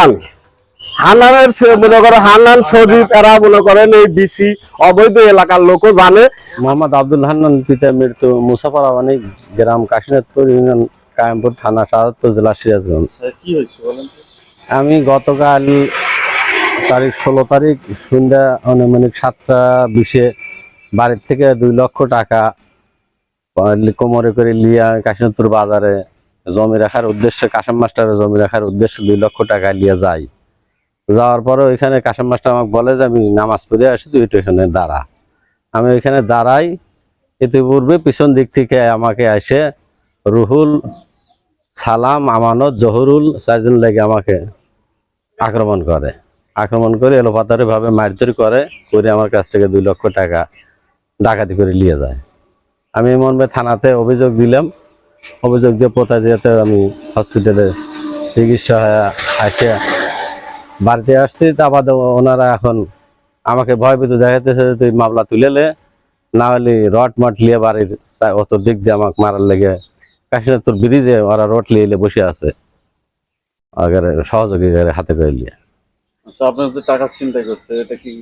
হান্নান হান্নানের ছে- মনে করো হান্নান সজীব এরা মনে করেন এই বিসি অবৈধ এলাকার লোকও জানে। মোহাম্মদ আব্দুল হান্নান পিতা মৃত্যু মুসাফর আবানি গ্রাম কাশীনাথপুর ইউনিয়ন কায়েমপুর থানা শাহাদপুর জেলা সিরাজগঞ্জ। কি হয়েছে বলেন আমি গতকাল তারিখ ষোলো তারিখ সন্ধ্যা আনুমানিক সাতটা বিশে বাড়ির থেকে দুই লক্ষ টাকা কোমরে করে লিয়া কাশীনাথপুর বাজারে জমি রাখার উদ্দেশ্যে কাশেম মাস্টারের জমি রাখার উদ্দেশ্যে দুই লক্ষ টাকা লিয়ে যাই। যাওয়ার পরে ওইখানে কাশেম মাস্টার আমাকে বলে যে, আমি নামাজ পড়ে আসি, তুই একটু এখানে দাঁড়া। আমি ওইখানে দাঁড়াই। ইতিপূর্বে পিছন দিক থেকে আমাকে এসে রুহুল সালাম আমানত জহুরুল চারজন লেগে আমাকে আক্রমণ করে। আক্রমণ করে এলোপাতারি ভাবে মারধর করে করে আমার কাছ থেকে দুই লক্ষ টাকা ডাকাতি করে নিয়ে যায়। আমি মর্মে থানাতে অভিযোগ দিলাম অভিযোগ দিয়ে পোতাজিয়াতে আমি হসপিটালে চিকিৎসা আসে। বাড়িতে আসছি তারপর ওনারা এখন আমাকে ভয়ভীত দেখাতেছে যে তুই মামলা তুলেলে না হলে রড মট লিয়ে বাড়ির অত দিক দিয়ে আমাকে মারার লেগে কাশীনাথপুর ব্রিজে ওরা রড লিয়ে লিয়ে বসে আছে। সহযোগী হাতে করে নিয়ে আচ্ছা আপনার টাকা চিন্তা করছে এটা কি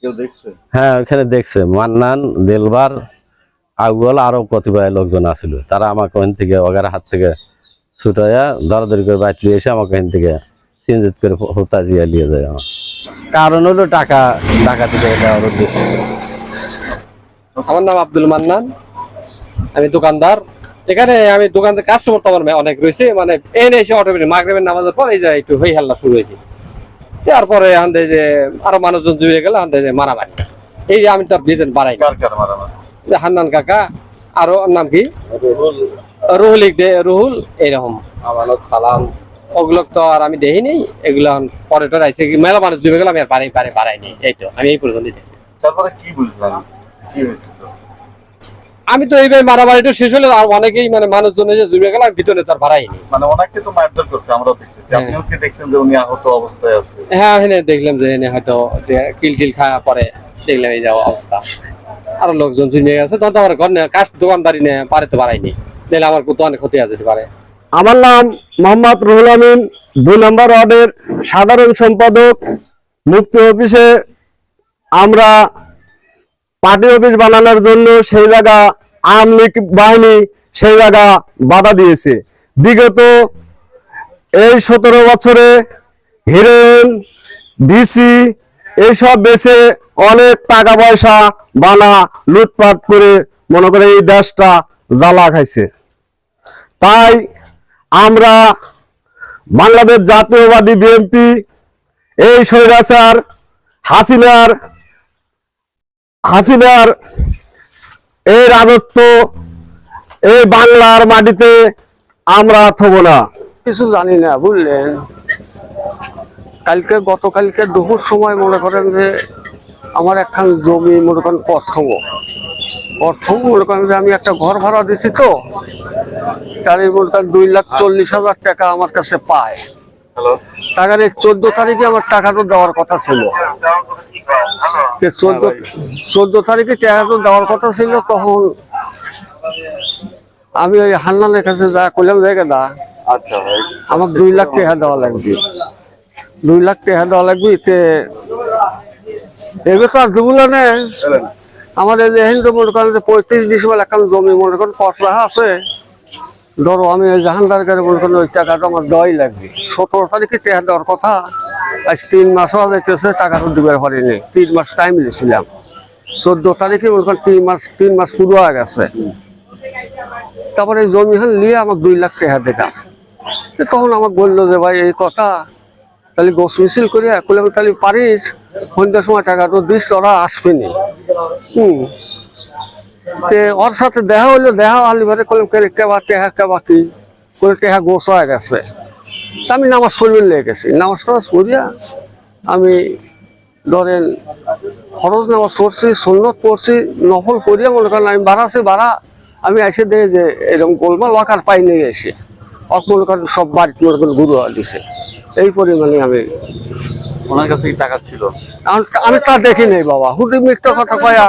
কেউ দেখছে? হ্যাঁ ওখানে দেখছে। মান্নান দেলবার আগুয়াল আরও কতিপয় লোকজন আছিল তারা আমাকে ওখান থেকে ওগার হাত থেকে ছুটাইয়া দরাদরি করে নিয়ে এসে আমাকে ওখান থেকে চিনজিত করে হত্যা জিয়া নিয়ে যায় আমার কারণ হলো টাকা টাকা থেকে উদ্দেশ্য আমার নাম আব্দুল মান্নান। আমি দোকানদার। এখানে আমি দোকানদার কাস্টমার তো আমার অনেক রয়েছে। মানে এনে এসে অটোমেটিক মাগরেবের নামাজের পর এই যে একটু হই হাল্লা শুরু হয়েছে। তারপরে হান্দে যে আরও মানুষজন জুড়ে গেল হান্দে যে মারামারি। এই যে আমি তার বিয়েছেন বাড়াই মারামারি? হান্নান কাকা আরও নাম কি? রুহুল। দে রুহুল এইরকম। আমানত সালাম। ওগুলো তো আর আমি দেখিনি এগুলো পরে টরে আইসে মেলা মানুষ জুড়ে গেল আমি আর বাড়াই বাড়াই বাড়াইনি এই তো আমি এই পর্যন্ত দেখি তারপরে কি হয়েছিল? আমি তো এইভাবে মারামারিটা শেষ হলে আর অনেকেই মানে মানুষজন এসে জুড়ে গেল আমি ভিতরে তার বাড়াইনি মানে ওনাকে তো মারধর করছে আমরাও দেখতেছি। হ্যাঁ। আপনিও কি দেখছেন যে উনি আহত অবস্থায় আছে? হ্যাঁ এখানে দেখলাম যে এনে হয়তো যে কিল টিল খাওয়া পরে দেখলাম এই যাওয়া অবস্থা। আরও লোকজন জুড়ে গেছে তখন তো আমার ঘর কাস্ট দোকানদারি নেই পারেতে পারাইনি তাহলে আমার অনেক ক্ষতি আছে পারে আমার নাম মোহাম্মদ রুহুল আমিন, দুই নম্বর ওয়ার্ডের সাধারণ সম্পাদক, মুক্তি অফিসে আমরা পার্টি অফিস বানানোর জন্য সেই জায়গা আওয়ামী লীগ বাহিনী সেই জায়গা বাধা দিয়েছে। বিগত এই সতেরো বছরে হিরোইন বিসি এইসব বেচে অনেক টাকা পয়সা, বানা, লুটপাট করে মনে করে এই দেশটা জ্বালা খাইছে। তাই আমরা বাংলাদেশ জাতীয়বাদী বিএনপি, এই স্বৈরাচার, হাসিনার হাসিনার এই রাজত্ব, এই বাংলার মাটিতে আমরা থব না। কিছু জানি না, বুঝলেন? কালকে, গতকালকে দুপুর সময় মনে করেন যে আমার একখান জমি মনে করেন প্রথম প্রথম মনে করেন যে আমি একটা ঘর ভাড়া দিছি তো তার এই মনে করেন দুই লাখ চল্লিশ হাজার টাকা আমার কাছে পায়। টাকার এই চোদ্দ তারিখে আমার টাকাটা দেওয়ার কথা ছিল। চোদ্দ চোদ্দ তারিখে টাকাটা দেওয়ার কথা ছিল তখন আমি ওই হান্নানের কাছে যা করলাম দেখে দা আচ্ছা আমার দুই লাখ টাকা দেওয়া লাগবে। দুই লাখ টাকা দেওয়া লাগবে এবার তো আমার যে হিন্দু মনে করেন যে পঁয়ত্রিশ ডিসেম্বর এখন জমি মনে করেন পটলা আছে। ধরো আমি জাহানদার কাছে মনে করেন ওই টাকাটা আমার দেওয়াই লাগবে। সতেরো তারিখে টাকা দেওয়ার কথা, আজ তিন মাসও যাইতেছে টাকাটা দিবার পারিনি। তিন মাস টাইম দিয়েছিলাম চোদ্দ তারিখে মনে করেন তিন মাস তিন মাস পুরো হয়ে গেছে। তারপরে জমি হান নিয়ে আমাকে দুই লাখ টাকা দিতাম তখন আমাকে বলল যে ভাই, এই কথা তাহলে গোস মিছিল করে করলাম তাহলে পারিস সন্ধ্যার সময় টাকা তো দিস, ওরা আসবে নি। হুম। তে ওর সাথে দেখা হইল, দেখা হলি ভাবে করলাম কে কেবা টেহা কেবা কি? করে টেহা গোস হয়ে গেছে। তা আমি নামাজ পড়বে লেগে গেছি। নামাজ টামাজ পড়িয়া আমি ধরেন খরচ নামাজ পড়ছি, সুন্নত পড়ছি, নফল করিয়া মনে করেন আমি বাড়াছি, বাড়া আমি এসে দেখে যে এরকম গোলমাল ওয়াকার পাই নিয়ে এসে। অক মনে করেন সব বাড়িতে মনে করেন গুরু দিছে। এই পরিমাণে আমি ওনার কাছে টাকা ছিল? আমি তা দেখি নেই বাবা। হুদি মিথ্যা কথা কয়া